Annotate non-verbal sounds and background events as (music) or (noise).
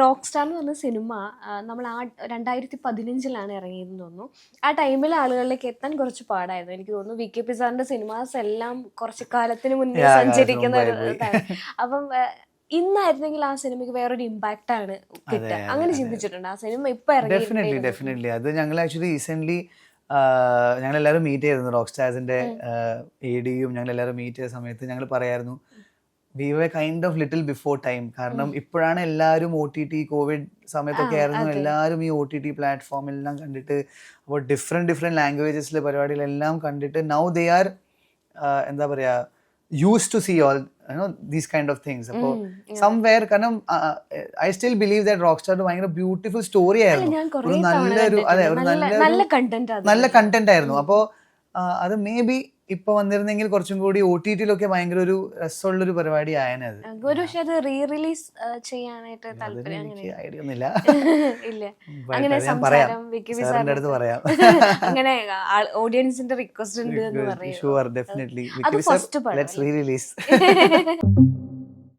Rock star എന്ന് പറഞ്ഞ cinema നമ്മൾ ആ രണ്ടായിരത്തി പതിനഞ്ചിലാണ് ഇറങ്ങിയതെന്ന് തോന്നുന്നു. ആ ടൈമിൽ ആളുകളിലേക്ക് എത്താൻ കുറച്ച് പാടായിരുന്നു. എനിക്ക് തോന്നുന്നു വി കെ പി സാറിന്റെ സിനിമാസ് എല്ലാം കുറച്ച് കാലത്തിന് മുന്നേ സഞ്ചരിക്കുന്ന ഒരു ഇതാണ്. അപ്പം ഇന്നായിരുന്നെങ്കിൽ ആ സിനിമയ്ക്ക് വേറൊരു ഇമ്പാക്റ്റ് ആണ് കിട്ടുക. അങ്ങനെ ചിന്തിച്ചിട്ടുണ്ട്? ആ സിനിമ ഇപ്പൊ ഡെഫിനറ്റ്ലി ഡെഫിനറ്റ്ലി അത് ഞങ്ങൾ ആക്ച്വലി റീസെന്റ് ഞങ്ങൾ എല്ലാവരും മീറ്റ് ചെയ്തിരുന്നു. റോക്ക് സ്റ്റാർസിന്റെ എ ഡിയും ഞങ്ങൾ എല്ലാവരും മീറ്റ് ചെയ്ത സമയത്ത് ഞങ്ങൾ പറയായിരുന്നു we were kind of little before time കാരണം ഇപ്പോഴാണ് എല്ലാവരും ഒ ടി ടി കോവിഡ് സമയത്തൊക്കെ ആയിരുന്നു. എല്ലാവരും ഈ ഒ ടി ടി പ്ലാറ്റ്ഫോമെല്ലാം കണ്ടിട്ട് അപ്പോൾ ഡിഫറെന്റ് ഡിഫറെന്റ് ലാംഗ്വേജസിലെ പരിപാടികളെല്ലാം കണ്ടിട്ട് നൗ ദേ ആർ എന്താ പറയുക use to see all you know these kind of things അപ്പോൾ സംവെയർ കാരണം I still believe that rock star ഭയങ്കര ബ്യൂട്ടിഫുൾ സ്റ്റോറി ആയിരുന്നു. ഒരു നല്ലൊരു അതെ ഒരു നല്ലൊരു നല്ല കണ്ടന്റ് ആയിരുന്നു. അപ്പോൾ അത് മേ ബി ഇപ്പൊ വന്നിരുന്നെങ്കിൽ കുറച്ചും കൂടി ഒ ടി ടിയിലൊക്കെ ഭയങ്കര ഒരു രസമുള്ളൊരു പരിപാടി ഒരു പക്ഷെ അത് റീ റിലീസ് ചെയ്യാനായിട്ട് താല്പര്യം ഐഡിയ ഒന്നുമില്ല (laughs) ഇല്ല. അങ്ങനെ സംസാരം സാറിന്റെ അടുത്ത് പറയാം. (laughs) അങ്ങനെ ഓഡിയൻസിന്റെ റിക്വസ്റ്റ് ഉണ്ട് എന്ന് പറയും sure definitely let's re release